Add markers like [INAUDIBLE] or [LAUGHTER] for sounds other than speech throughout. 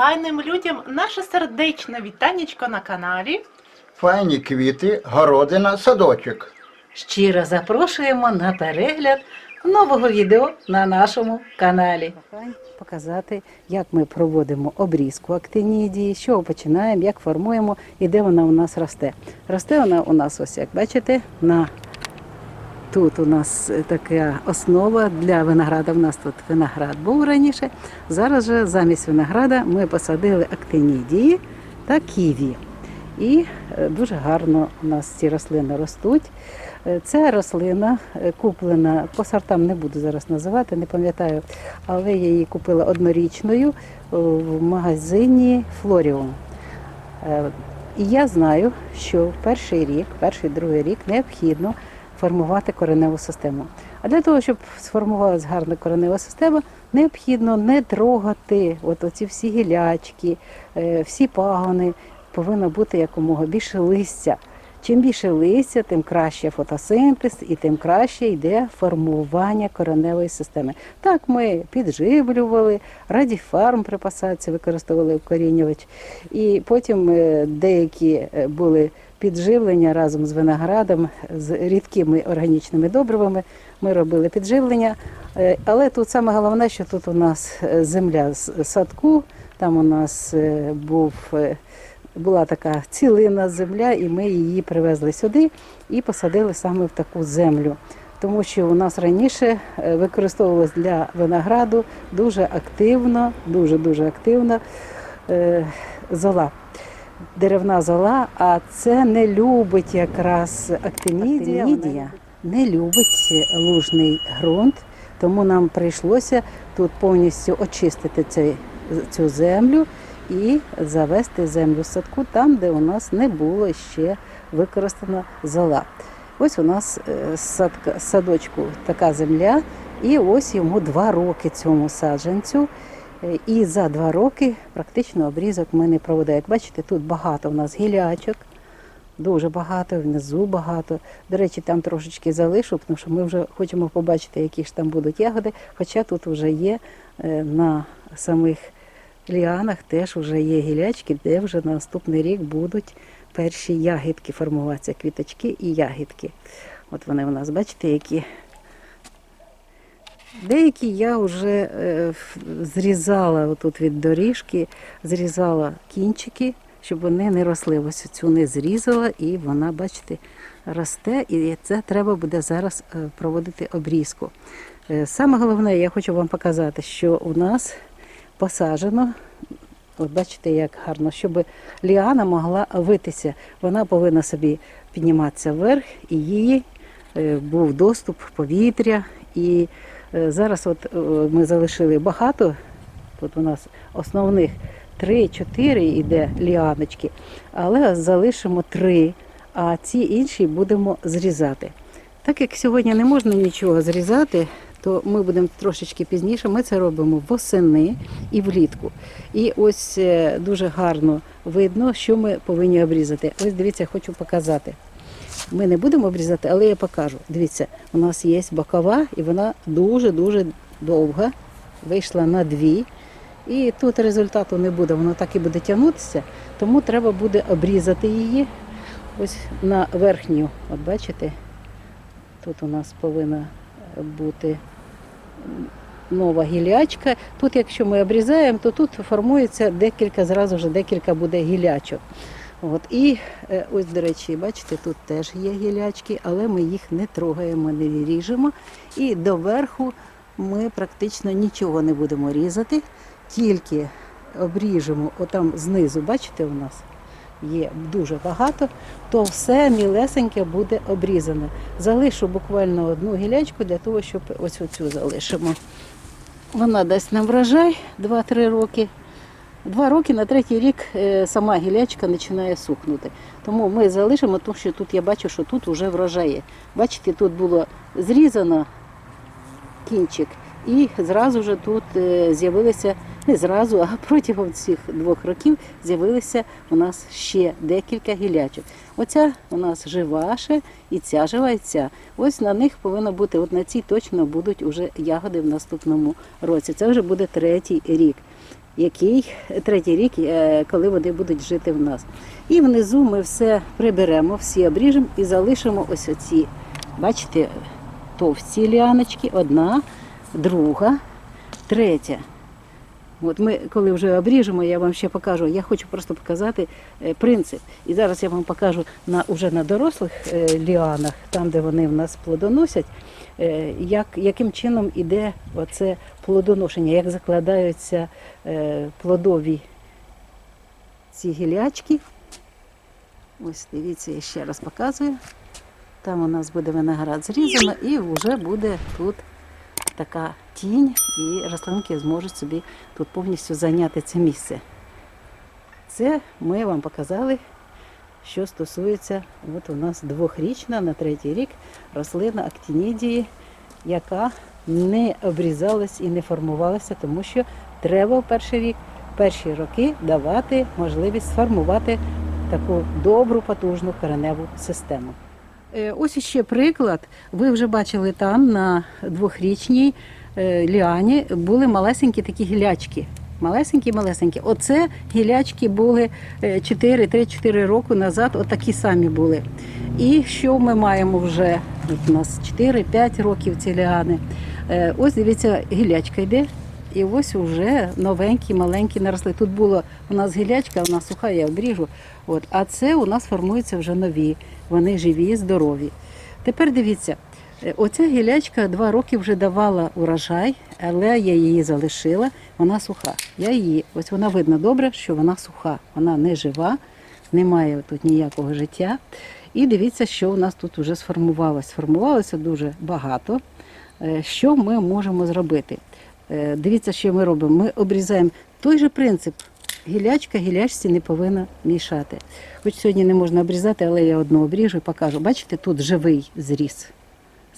файним людям наше сердечне вітанечко на каналі. Файні квіти, городина, садочок. Щиро запрошуємо на перегляд нового відео на нашому каналі. Показати, як ми проводимо обрізку актинідії, з чого починаємо, як формуємо і де вона у нас росте. Росте вона у нас, ось як бачите, на тут у нас така основа для винограда. У нас тут виноград був раніше. Зараз же замість винограда ми посадили актинідії та ківі. І е, дуже гарно у нас ці рослини ростуть. Е, Ця рослина е, куплена, по сортам не буду зараз називати, не пам'ятаю, але я її купила однорічною е, в магазині Флоріум. Е, І я знаю, що перший рік, перший другий рік необхідно формувати кореневу систему. А для того, щоб сформувалася гарна коренева система, необхідно не трогати от оці всі гілячки, е, всі пагони, повинно бути якомога більше листя. Чим більше листя, тим краще фотосинтез і тим краще йде формування кореневої системи. Так ми підживлювали, радіфарм при посадці використовували укорінювач. І потім е, деякі е, були підживлення разом з виноградом, з рідкими органічними добривами. Ми робили підживлення. Е, Але тут саме головне, що тут у нас е, земля з садку, там у нас е, був. була така цілина земля, і ми її привезли сюди і посадили саме в таку землю. Тому що у нас раніше використовувалось для винограду дуже активно, дуже дуже активно зола. Деревна зола, а це не любить якраз актинідія. Актинідія не любить лужний ґрунт, тому нам прийшлося тут повністю очистити цей, цю землю і завести землю в садку там, де у нас не було ще використана зола. Ось у нас е, садка, садочку така земля, і ось йому два роки цьому саджанцю. Е, І за два роки практично обрізок ми не проводимо. Як бачите, тут багато у нас гілячок, дуже багато, внизу багато. До речі, там трошечки залишу, тому що ми вже хочемо побачити, які ж там будуть ягоди. Хоча тут вже є е, на самих ліанах теж вже є гілячки, де вже на наступний рік будуть перші ягідки формуватися, квіточки і ягідки. От вони у нас, бачите, які. Деякі я вже е, зрізала отут від доріжки, зрізала кінчики, щоб вони не росли. Ось цю не зрізала, і вона, бачите, росте. І це треба буде зараз е, проводити обрізку. Е, Саме головне, я хочу вам показати, що у нас посаджено. От бачите, як гарно, щоб ліана могла витися. Вона повинна собі підніматися вверх, і її був доступ повітря. І зараз от е, ми залишили багато. Тут у нас основних 3-4 йде ліаночки, але залишимо 3, а ці інші будемо зрізати. Так як сьогодні не можна нічого зрізати, то ми будемо трошечки пізніше. Ми це робимо восени і влітку. І ось е, дуже гарно видно, що ми повинні обрізати. Ось дивіться, хочу показати. Ми не будемо обрізати, але я покажу. Дивіться, у нас є бокова, і вона дуже-дуже довга. Вийшла на дві. І тут результату не буде, воно так і буде тягнутися, тому треба буде обрізати її. Ось на верхню, от бачите, тут у нас повинна бути нова гілячка. Тут, якщо ми обрізаємо, то тут формується декілька, зразу ж декілька буде гілячок. От. І е, ось, до речі, бачите, тут теж є гілячки, але ми їх не трогаємо, не ріжемо. І доверху ми практично нічого не будемо різати, тільки обріжемо отам знизу, бачите, у нас є дуже багато, то все мілесеньке буде обрізане. Залишу буквально одну гілячку для того, щоб ось оцю залишимо. Вона дасть нам врожай 2-3 роки. Два роки на третій рік е, сама гілячка починає сухнути. Тому ми залишимо, тому що тут я бачу, що тут вже врожай є. Бачите, тут було зрізано кінчик, і зразу ж тут е, з'явилися, не зразу, а [LAUGHS] протягом цих двох років з'явилися у нас ще декілька гілячок. Оця у нас жива ще, і ця жива, і ця. Ось на них повинно бути, от на цій точно будуть уже ягоди в наступному році. Це вже буде третій рік. Який третій рік, е, коли вони будуть жити в нас. І внизу ми все приберемо, всі обріжемо і залишимо ось оці, бачите, товсті ліаночки, одна, друга, третя. От ми, коли вже обріжемо, я вам ще покажу. Я хочу просто показати е, принцип. І зараз я вам покажу на уже на дорослих е, ліанах, там, де вони в нас плодоносять, е, як, яким чином іде оце плодоношення, як закладаються плодові ці гілячки. Ось дивіться, я ще раз показую. Там у нас буде виноград зрізано і вже буде тут така тінь, і рослинки зможуть собі тут повністю зайняти це місце. Це ми вам показали, що стосується, от у нас двохрічна на третій рік рослина актінідії, яка не обрізалась і не формувалася, тому що треба в перший рік, перші роки давати можливість сформувати таку добру, потужну кореневу систему. Е, Ось іще приклад. Ви вже бачили там на двохрічній е, ліані були малесенькі такі гілячки. Малесенькі, малесенькі. Оце гілячки були 4, 3-4 роки назад, отакі самі були. І що ми маємо вже? От у нас 4-5 років ці ліани. Е, Ось дивіться, гілячка йде. І ось уже новенькі, маленькі наросли. Тут було у нас гілячка, вона суха, я обріжу. От, а це у нас формуються вже нові. Вони живі, здорові. Тепер дивіться, е, оця гілячка два роки вже давала урожай, але я її залишила, вона суха. Я її, ось вона видно добре, що вона суха, вона не жива, немає тут ніякого життя. І дивіться, що у нас тут вже сформувалося. Сформувалося дуже багато. Е, Що ми можемо зробити? Е, Дивіться, що ми робимо. Ми обрізаємо той же принцип. Гілячка гілячці не повинна мішати. Хоч сьогодні не можна обрізати, але я одну обріжу і покажу. Бачите, тут живий зріз,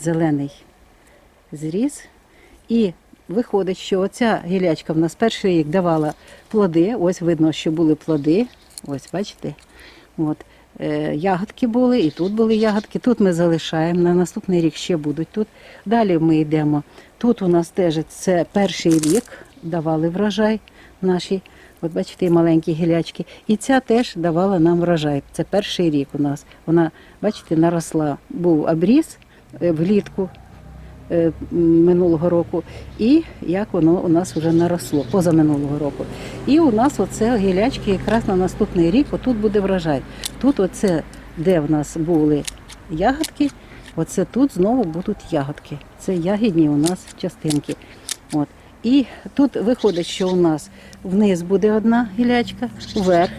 зелений зріз. І виходить, що оця гілячка в нас перший рік давала плоди. Ось видно, що були плоди. Ось, бачите? От. Е, Ягодки були, і тут були ягодки. Тут ми залишаємо. На наступний рік ще будуть тут. Далі ми йдемо. Тут у нас теж це перший рік давали врожай наші. От бачите, маленькі гілячки. І ця теж давала нам врожай. Це перший рік у нас. Вона, бачите, наросла. Був обріз е, влітку минулого року, і як воно у нас вже наросло позаминулого року. І у нас оце гілячки якраз на наступний рік, отут буде врожай. Тут оце, де в нас були ягодки, оце тут знову будуть ягодки. Це ягідні у нас частинки. От. І тут виходить, що у нас вниз буде одна гілячка, вверх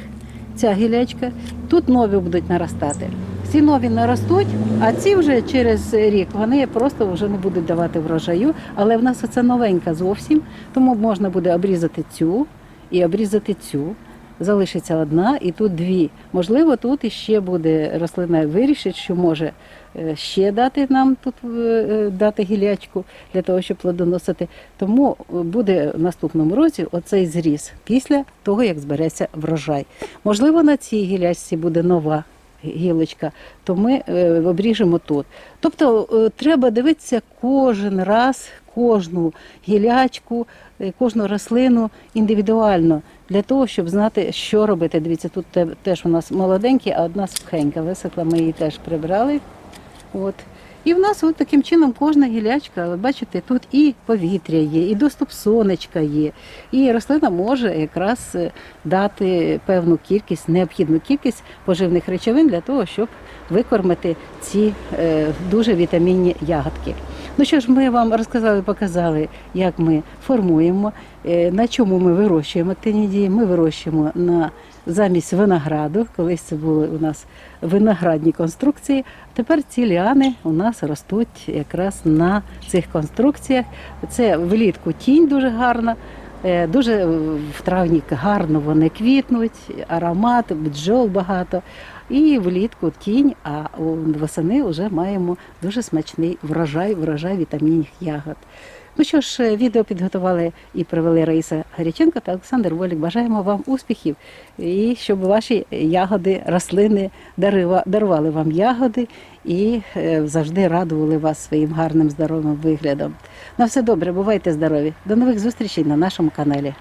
ця гілячка. Тут нові будуть наростати. Ці нові наростуть, а ці вже через рік вони просто вже не будуть давати врожаю. Але в нас оце новенька зовсім, тому можна буде обрізати цю і обрізати цю. Залишиться одна і тут дві. Можливо, тут іще буде рослина вирішить, що може е, ще дати нам тут е, е, дати гілячку для того, щоб плодоносити. Тому буде в наступному році оцей зріз після того, як збереться врожай. Можливо, на цій гілячці буде нова гілочка, то ми е, обріжемо тут. Тобто е, треба дивитися кожен раз, кожну гілячку, е, кожну рослину індивідуально для того, щоб знати, що робити. Дивіться, тут теж у нас молоденькі, а одна сухенька. Висохла, ми її теж прибрали. От. І в нас от таким чином кожна гілячка, от бачите, тут і повітря є, і доступ сонечка є. І рослина може якраз е, дати певну кількість, необхідну кількість поживних речовин для того, щоб викормити ці е, дуже вітамінні ягодки. Ну що ж, ми вам розказали, показали, як ми формуємо, е, на чому ми вирощуємо актинідії. Ми вирощуємо на замість винограду. Колись це були у нас виноградні конструкції. Тепер ці ліани у нас ростуть якраз на цих конструкціях. Це влітку тінь дуже гарна. е, Дуже в травні гарно вони квітнуть, аромат, бджол багато. І влітку тінь, а восени вже маємо дуже смачний врожай, врожай вітамінних ягод. Ну що ж, е, відео підготували і привели Раїса Гаряченко та Олександр Волік. Бажаємо вам успіхів і щоб ваші ягоди, рослини дарували вам ягоди і е, завжди радували вас своїм гарним здоровим виглядом. На все добре, бувайте здорові. До нових зустрічей на нашому каналі.